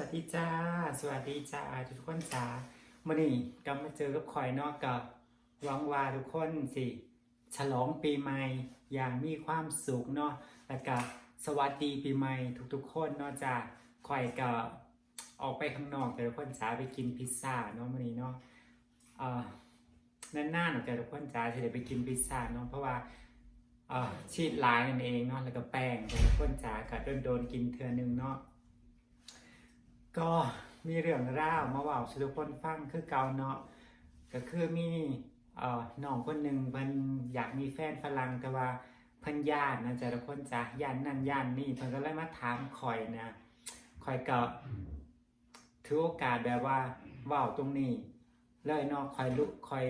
วัสดีจ้า สวัสดีจ้าทุกคนจ้ามื่อนี้กลับมาเจอกับคอยนอกกับหวังว่าทุกคนสิ ฉลองปีใหม่อย่างมีความสุขเนาะแล้วก็สวัสดีปีใหม่ทุกๆ คนเนาะจ้าคอยก็ออกไปข้างนอกแต่ทุกคนจ้าไปกินพิซซ่าเนาะมื่อนี้เนาะเอ่อนานๆหน่อยแต่ทุกคนจ้าจะได้ไปกินพิซซ่าเนาะเพราะว่าชีสลายนั่นเองเนาะแล้วก็แป้งแต่ทุกคนจ้าก็โดนๆกินเทือนึงเนาะ ก็มีเรื่องราวมาว่าสู่ทุกคนฟังคือเก่าเนาะก็คือมีเอ่อน้องคนหนึ่งเพิ่นอยากมีแฟนฝรั่งแต่ว่าเพิ่นย่านนะจ๊ะทุกคนจ้ะย่านนั่นย่านนี่เพิ่นก็เลยมาถามข่อยนะข่อยก็ถือโอกาสแบบว่าว้าตรงนี้เลยเนาะข่อยรู้ข่อย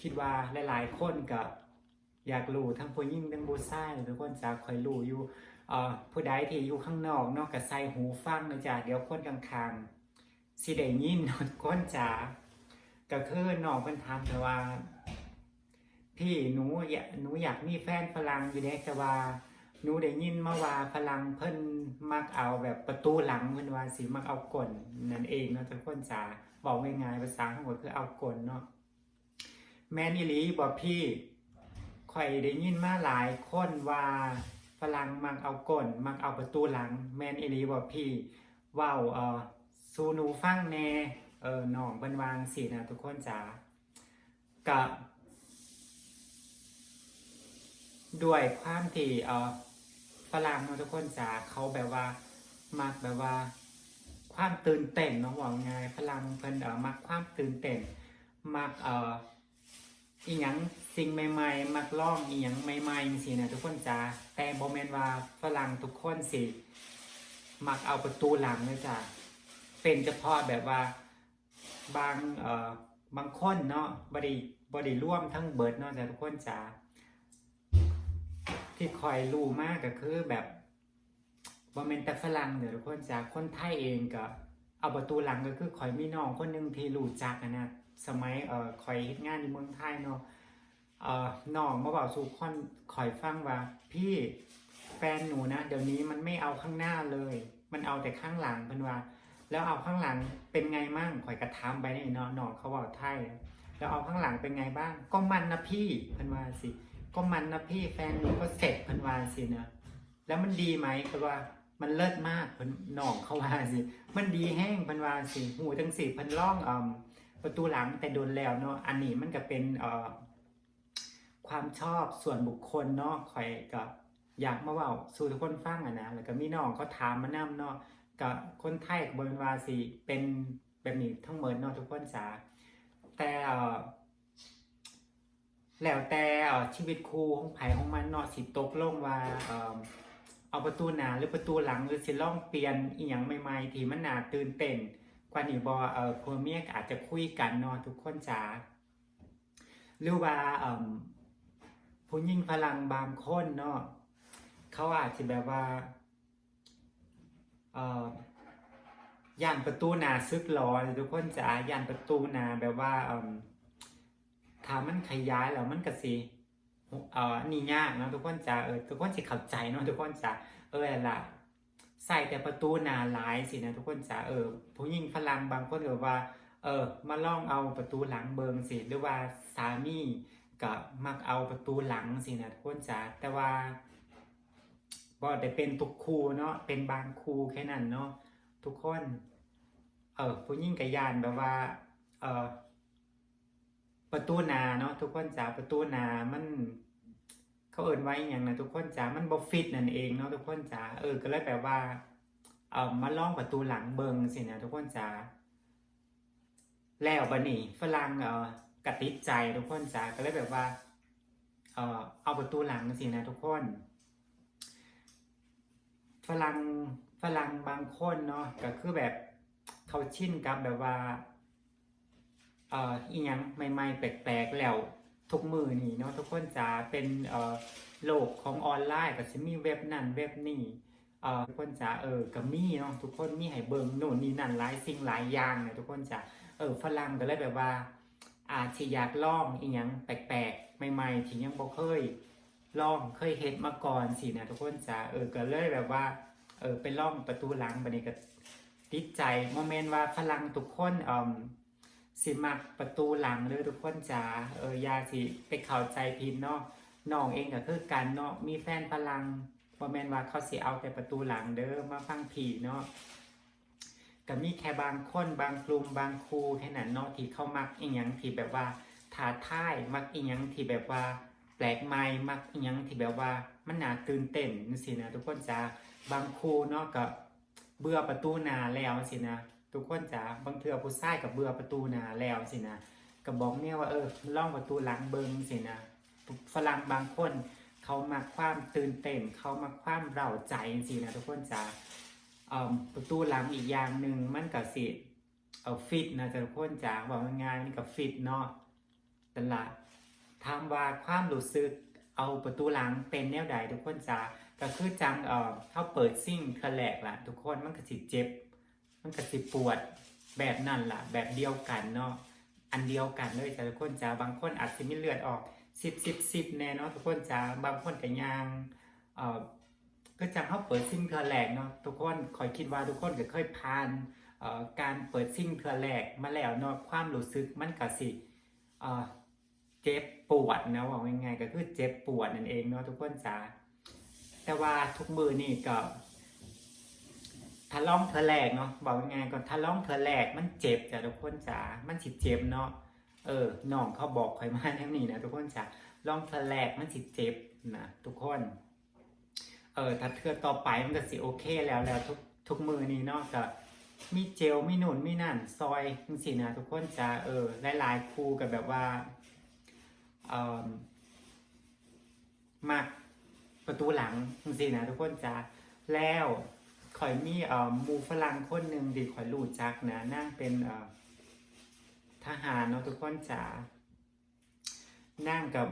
คิดว่าหลาย ๆ คนก็อยากรู้ทั้งผู้หญิงทั้งผู้ชายทุกคนจ้ะข่อยรู้อยู่ ผู้ใดที่อยู่ข้างนอกนอกกับใส่หูฟังนะจ๊ะเดี๋ยวคนกลางๆสิได้ยินเนาะคนจ๋าก็คือน้องเพิ่นถามแต่ว่า พี่หนูอยากหนูอยากมีแฟนฝรั่งอยู่เด้แต่ว่าหนูได้ยินมาว่าฝรั่งเพิ่นมักเอาแบบประตูหลังเพิ่นว่าสิมักเอาก้นนั่นเองเนาะทุกคนจ๋าบอกง่ายๆภาษาทั้งหมดคือเอาก้นเนาะแม่นอีหลีบอกพี่ข่อยได้ยินมาหลายคนว่า ฝรั่งมักเอาก้นมักเอาประตูหลัง แมนอีลีบอกพี่ว้าวเออสูนูฟังแน่เออน้องเพิ่นวางสินะทุกคนจ๋ากับด้วยความที่เออฝรั่งเนาะทุกคนจ๋าเขาแบบว่ามักแบบว่า ความตื่นเต้นเนาะว่าไงฝรั่งเพิ่นเออมักความตื่นเต้นมักเอออีหยัง สิ่งใหม่ๆ มักล่องอีหยังใหม่ๆสินะทุกคนจ้าแต่โมเมนว่าฝรั่งทุกคนสิ มักเอาประตูหลังเลยจ้าเป็นเฉพาะแบบว่าบางเอ่อบางคนเนาะบริบริร่วมทั้งเบิร์ดเนาะจ้าทุกคนจ้าที่คอยรู้มากก็คือแบบโมเมนแต่ฝรั่งเดี๋ยวทุกคนจ้าคนไทยเองก็เอาประตูหลังก็คือคอยมีน้องคนหนึงที่รู้จักนะสมัยเอ่อคอยเฮ็ดงานในเมืองไทยเนาะ เอ่อน้องมาบอกสู่คอนคอยฟังว่า พี่แฟนหนูนะเดี๋ยวนี้มันไม่เอาข้างหน้าเลย มันเอาแต่ข้างหลังเพิ่นว่า แล้วเอาข้างหลังเป็นไงมั่งคอยกระทำไปนี่เนาะน้องเขาบอกไทยแล้วเอาข้างหลังเป็นไงบ้าง ก็มันนะพี่เพิ่นว่าสิ ก็มันนะพี่แฟนหนูก็เสร็จเพิ่นว่าสินะแล้วมันดีไหมคือว่ามันเลิศมากเพิ่นน้องเขาว่าสิ มันดีแห้งเพิ่นว่าสิหูจังสิเพิ่นร้องอ่าประตูหลังแต่โดนแล้วเนาะอันนี้มันก็เป็นเอ่อ ความชอบส่วนบุคคลเนาะคอยก็อยากมาเว่าสู่ทุกคนฟังอะนะแล้วก็มีน้องเขาถามมานํเนาะก็คนไทยกับบนวาสิเป็นแบบนี้ทั้งหมดเนาะทุกคนจ๋าแต่แล้วแต่อ่อชีวิตครูของไผของมันเนาะสิตกลงว่าเอ่อเอาประตูหน้าหรือประตูหลังหรือสิล่องเปลี่ยนอีหยังใหม่ๆที่มันหนาตื่นเต้นกว่านี้บอเอ่อพ่อเมียอาจจะคุยกันเนาะทุกคนจ๋าหรือว่าเอ่อ ผู้หญิงพลังบางคนเนาะเขาอาจจะแบบว่าเอ่อย่านประตูนาซึกหลอนทุกคนจ๋าย่านประตูนาแบบว่าเอ่อถ้ามันขยายแล้วมันก็สิเอ่อนี่ยากเนาะทุกคนจ๋าเออทุกคนสิเข้าใจเนาะทุกคนจ๋าเออล่ะใส่แต่ประตูนาหลายสินะทุกคนจ๋าเออผู้หญิงฝรั่งบางคนก็ว่า เออ มาลองเอาประตูหลังเบิงสิหรือว่าสามี ก็มักเอาประตูหลังสินะทุกคนจ๋าแต่ว่าบ่ได้เป็นทุกคูเนาะเป็นบางคูแค่นั้นเนาะทุกคนเออผู้หญิงกับยานแบบว่าเออประตูหนาเนาะทุกคนจ๋าประตูหนามัน เขาเอินไว้อย่างนะทุกคนจ๋ามันบอฟิตนั่นเองเนาะทุกคนจ๋าเออก็เลยแบบว่าเออมาล่องประตูหลังเบิงสินะทุกคนจ๋าแล้วบันนี้ฝรั่งเออ กระติดใจทุกคนจ๋าก็เลยแบบว่า เออเอาประตูหลังสินะทุกคน ฝรั่งฝรั่งบางคนเนาะก็คือแบบเขาชินกับแบบว่า เอ่ออีหยังใหม่ๆแปลกๆแล้วทุกมือนี่เนาะทุกคนจะเป็นเอ่อโลกของออนไลน์ก็จะมีเว็บนั่นเว็บนี่เอ่อทุกคนจะเออก็มีเนาะทุกคนมีให้เบิ่งโน่นนี่นั่นหลายสิ่งหลายอย่างเนี่ยทุกคนจะเออฝรั่งก็เลยแบบว่า อาจจะอยากลองอีหยังแปลกๆ ใหม่ๆที่ยังบ่เคยลองเคยเฮ็ดมาก่อนสินะทุกคนจะเออก็เลยแบบว่า เออไปล่องประตูหลังบัดนี้ก็ติดใจโมเมนต์ว่าฝรั่งทุกคนเอ่อสิมักประตูหลังเลยทุกคนจ๋าเอออยาสิไปเข้าใจผิดเนาะน้องเองก็คือกันเนาะมีแฟนฝรั่งโมเมนต์ว่าเขาสิเอาแต่ประตูหลังเด้อมาฟังผีเนาะ ก็มีแค่บางคนบางกลุ่มบางครูแค่นั้นเนาะที่เขามักอีหยังที่แบบว่าท้าทายมักอีหยังที่แบบว่า แปลกใหม่มักอีหยังที่แบบว่ามันหนาตื่นเต้นจังซี่นะทุกคนจ๋าบางครูเนาะก็เบื่อประตูนาแล้วสินะทุกคนจ๋าบางเทือผู้ชายก็เบื่อประตูนาแล้วสินะก็บอกเนี่ยว่าเออล่องประตูหลังเบิงสินะฝรั่งบางคน เขามาความตื่นเต้นเขามาความเร้าใจจังซี่นะทุกคนจ๋า ประตูหลังอีกอย่างหนึ่งมันก็สิเอาฟิตนะจ๊ะทุกคนจ๋าบอกง่ายๆมันก็ฟิตเนาะตละถามว่าความรู้สึกเอาประตูหลังเป็นแนวใดทุกคนจ้าก็คือจังเอ่อเขาเปิดซิ่งคลแลกล่ะ ทุกคนมันก็สิเจ็บ มันก็สิปวดแบบนั่นล่ะ แบบเดียวกันเนาะอันเดียวกันเลยจ้าทุกคนจ้าบางคนอาจจะมีเลือดออกสิบสิบสิบแน่เนาะทุกคนจ้าบางคนก็ยางเอ่อ ก็จังเขาเปิดซิ่งคแลกเนาะทุกคนคอยคิดว่าทุกคนก็เคยผ่านการเปิดซิ่งคแลกมาแล้วเนาะความรู้สึกมันก็สิเจ็บปวดนะว่าง่ายๆก็คือเจ็บปวดนั่นเองเนาะทุกคนจ๋าแต่ว่าทุกมือนี่ก็ทะล่องเธอแหลกเนาะบอกง่ายๆก่อนทะล่องเธอแหลกมันเจ็บจ้ะทุกคนจ๋ามันสิเจ็บเนาะเออน้องเขาบอกข่อยมาแนวนี้นะทุกคนจ๋าล่องเธอแหลกมันสิเจ็บนะทุกคน เออถ้าเทือต่อไปมันก็สิโอเคแล้วแล้วทุกทุกมือนี่เนาะก็มีเจลมีหนุนมีนั่นซอยจังสินะทุกคนจ๋าเออหลายๆครูกับแบบว่าเออมักประตูหลังจังซี่นะทุกคนจ้าแล้วข่อยมีเอ่อมูฝรั่งคนหนึ่งที่ข่อยรู้จักนะนั่งเป็นเอ่อทหารเนาะทุกคนจ้านั่งกับ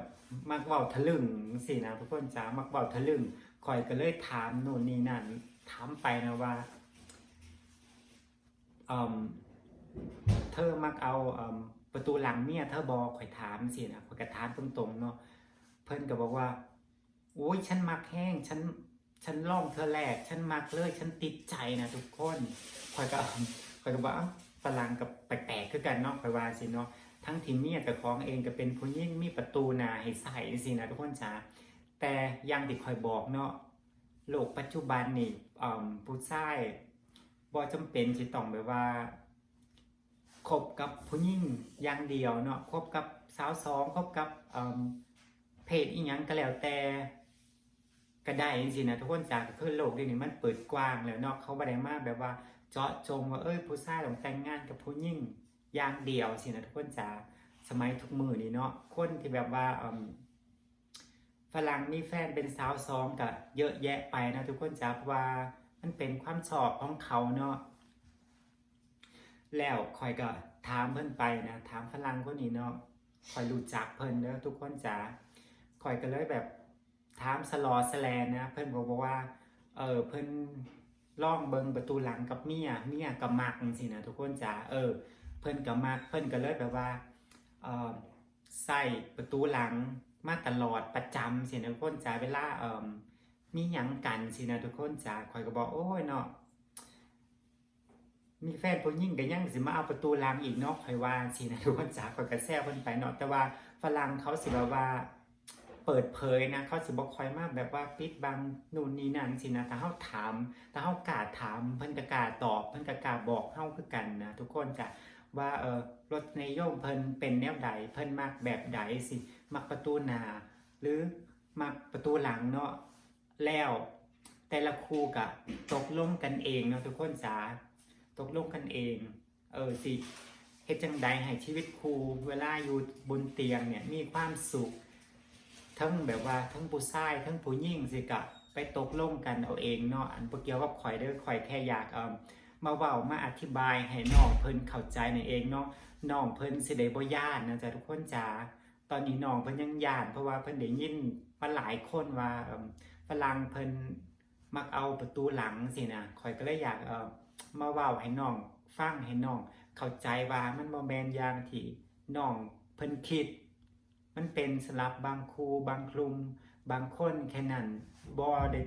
มักเบาทะลึ่งสินะทุกคนจ้ามักเบาทะลึ่ง ข่อยก็เลยถามโน่นนี่นั่นถามไปนะว่าเอ่อเธอมักเอาเอ่อประตูหลังเมียเธอบอกข่อยถามสินะข่อยก็ถามตรงๆเนาะเพิ่นก็บอกว่าโอ้ยฉันมักแห้งฉันฉันล่องเธอแรก ฉันมักเลย ฉันติดใจนะทุกคนข่อยก็ข่อยก็บอกฝรั่งกับแปลกๆคือกันเนาะข่อยว่าสิเนาะทั้งทีเมียกับของเองก็เป็นผู้หญิงมีประตูนาให้ใส่สินะทุกคนจ้า แต่ยังที่ข่อยบอกเนาะโลกปัจจุบันนี่ผู้ชายบ่จำเป็นสิต้องแบบว่าคบกับผู้หญิงอย่างเดียวเนาะคบกับสาวสองคบกับเพศอีหยังก็แล้วแต่ก็ได้จริงๆนะทุกคนจากคือโลกเดี๋ยวนี้มันเปิดกว้างแล้วเนาะเขาบ่ได้มากแบบว่าเจาะจงว่าเอ้ยผู้ชายต้องแต่งงานกับผู้หญิงอย่างเดียวสินะทุกคนจ๋าสมัยทุกมือนี้เนาะคนที่แบบว่าอ ฝรั่งมีแฟนเป็นสาวสองก็เยอะแยะไปนะทุกคนจ๋าเพราะว่ามันเป็นความชอบของเขาเนาะแล้วคอยก็ถามเพิ่นไปนะถามฝรั่งคนนี้เนาะคอยรู้จักเพิ่นเด้อทุกคนจ๋าคอยก็เลยแบบถามสลอสแลนนะเพิ่นบอกว่าเออเพิ่นล่องเบิงประตูหลังกับเมียเมียกับมักจังซี่นะทุกคนจ๋าเออ เพิ่นกับมักเพิ่นก็เลยแบบว่าเออใส่ประตูหลัง มาตลอดประจำสินะทุกคนจ๋าเวลาเอ่อมีหยังกันสินะทุกคนจ๋าคอยก็บอกโอ้ยเนาะมีแฟนผู้หญิงก็ยังสิมาเอาประตูลังอีกเนาะคอยว่าสินะทุกคนจ๋าคอยกระแซวเพิ่นไปเนาะแต่ว่าฝรั่งเขาสิแบบว่าเปิดเผยนะเขาสิบ่คอยมากแบบว่าปิดบังนู่นนี่นั่นสินะถ้าเฮาถามถ้าเฮากล้าถามเพิ่นก็กาตอบเพิ่นก็กาบอกเฮาคือกันนะทุกคนจ้ะว่าเออรถในโยมเพิ่นเป็นแนวใดเพิ่นมักแบบใดสิ มักประตูหน้าหรือมักประตูหลังเนาะแล้วแต่ละคู่ก็ตกลงกันเองเนาะทุกคนจ๋าตกลงกันเอง เออสิเฮ็ดจังใดให้ชีวิตครูเวลาอยู่บนเตียงเนี่ยมีความสุข ทั้งแบบว่าทั้งผู้ชายทั้งผู้หญิงสิกะไปตกลงกันเอาเองเนาะอันบ่เกี่ยวกับข่อยเด้อข่อยแค่อยากเอ่อมาเว้ามาอธิบายให้น้องเพิ่นเข้าใจนั่นเองเนาะน้องเพิ่นสิได้บ่ย่านนะจ๊ะทุกคนจ๋า ตอนนี้น้องเพิ่นยังยานเพราะว่าเพิ่นได้ยินมาหลายคนว่าฝรั่งเพิ่นมักเอาประตูหลังสินะข่อยก็เลยอยากเออมาเว้าให้น้องฟังให้น้องเข้าใจว่ามันบ่แมนอย่างที่น้องเพิ่นคิด มันเป็นสำหรับบางครูบางคลุมบางคนแค่นั้นบ่ได้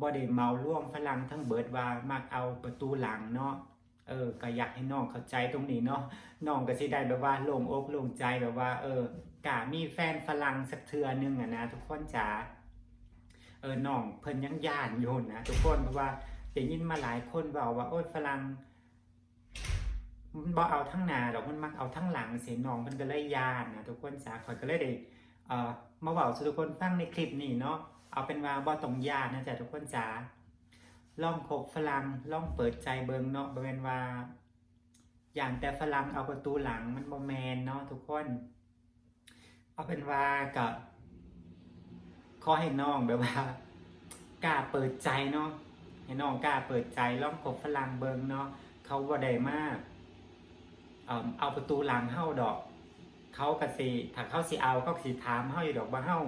บ่ได้เมาร่วมฝรั่งทั้งเบิดว่ามักเอาประตูหลังเนาะ เออก็อยากให้น้องเข้าใจตรงนี้เนาะน้องก็สิได้แบบว่าโล่งอกโล่งใจแบบว่า เออกะมีแฟนฝรั่งสักเทือหนึงอะนะทุกคนจ๋าเออน้องเพิ่นยังย่านอยู่นะทุกคนเพราะว่าได้ยินมาหลายคนบอกว่าโอ้ยฝรั่งมันบ่เอาทั้งหน้าดอกมันมักเอาทั้งหลังเสียน้องเพิ่นก็เลยย่านนะทุกคนจ๋าข่อยก็เลยได้เอ่อมาเว้าสู่ทุกคนฟังในคลิปนี้เนาะเอาเป็นว่าบ่ต้องย่านนะจ๊ะทุกคนจ๋า ล่องคบฝรั่งล่องเปิดใจเบิงเนาะบริเวณว่า อย่างแต่ฝรั่งเอาประตูหลังมันบ่แมนเนาะทุกคน เอาเป็นว่ากับขอให้น้องแบบว่ากล้าเปิดใจเนาะให้น้องกล้าเปิดใจล่องคบฝรั่งเบิงเนาะเขาบ่ได้มากเอาประตูหลังเฮาดอก เขาก็สิถ้าเขาสิเอาเขาสิถามเฮาอยู่ดอกว่าเฮา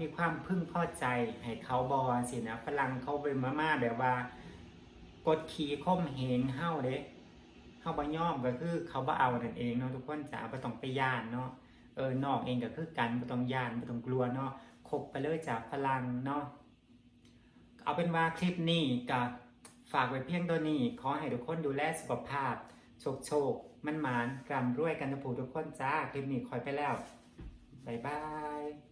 มีความพึงพอใจให้เขาบอสินะฝรั่งเขาเป็นมาม่าแบบว่ากดขี่ข่มเหงเฮาเด้เฮาบ่ยอมก็คือเขาบ่เอานั่นเองเนาะทุกคนจ๋าบ่ต้องไปย่านเนาะเออนอกเองก็คือกันบ่ต้องย่านบ่ต้องกลัวเนาะคบไปเลยจากฝรั่งเนาะเอาเป็นว่าคลิปนี้ก็ฝากไว้เพียงตัวนี้ ขอให้ทุกคนดูแลสุขภาพ โชคโชค มันหมานกรำรวยกันทุกผู้ทุกคนจ้า คลิปนี้คอยไปแล้ว บ๊ายบาย